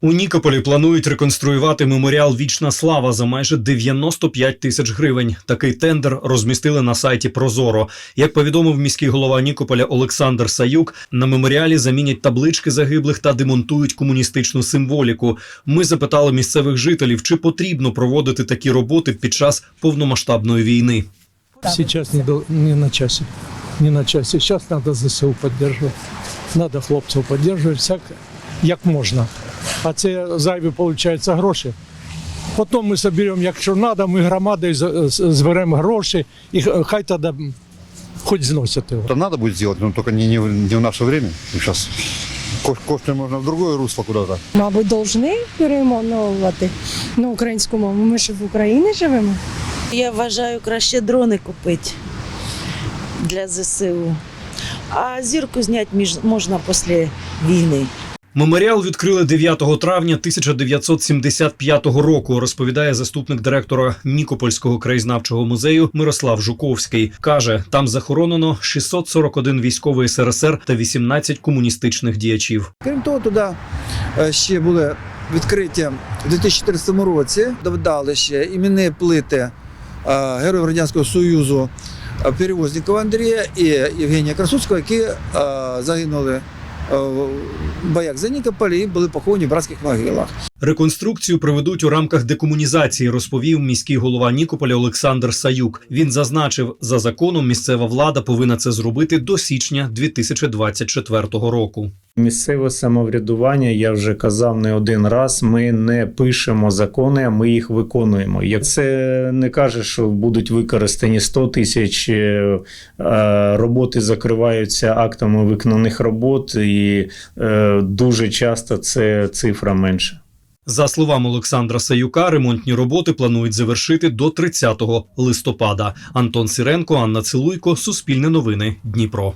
У Нікополі планують реконструювати меморіал Вічна слава за майже 95 тисяч гривень. Такий тендер розмістили на сайті Прозоро. Як повідомив міський голова Нікополя Олександр Саюк, на меморіалі замінять таблички загиблих та демонтують комуністичну символіку. Ми запитали місцевих жителів, чи потрібно проводити такі роботи під час повномасштабної війни. Сейчас не, до- не на часе. Не на часе. Сейчас надо ЗСУ поддерживать. Надо хлопців поддерживать всяк, як можна. А це зайві, виходить, гроші. Потім ми соберемо, якщо треба, ми громадою зберемо гроші і хай тоді хоч зносять його. Это надо будет сделать, но только не, не, в- не в наше время. Сейчас кошти можно в другое русло куда-то. Мабуть, повинні перейменовувати на українську мову. Ми ж в Україні живемо. Я вважаю, краще дрони купити для ЗСУ. А зірку зняти між, можна після війни. Меморіал відкрили 9 травня 1975 року. Розповідає заступник директора Нікопольського краєзнавчого музею Мирослав Жуковський. каже, там захоронено 641 військовий СРСР та 18 комуністичних діячів. Крім того, туди е, ще були відкриті у 2014 році. Додали ще іменні плити е, Героїв Радянського Союзу е, Перевозникова Андрія і Євгенія Красуцького, які загинули е, як боях за Нікополі були поховані в братських могилах. Реконструкцію проведуть у рамках декомунізації, розповів міський голова Нікополя Олександр Саюк. Він зазначив, за законом місцева влада повинна це зробити до січня 2024 року. Місцеве самоврядування, я вже казав не один раз. Ми не пишемо закони, а ми їх виконуємо. Як це не каже, що будуть використані 100 тисяч е, роботи, закриваються актами виконаних робот, і е, дуже часто це цифра менша. За словами Олександра Саюка, ремонтні роботи планують завершити до 30 листопада. Антон Сіренко, Анна Цилуйко, Суспільне новини, Дніпро.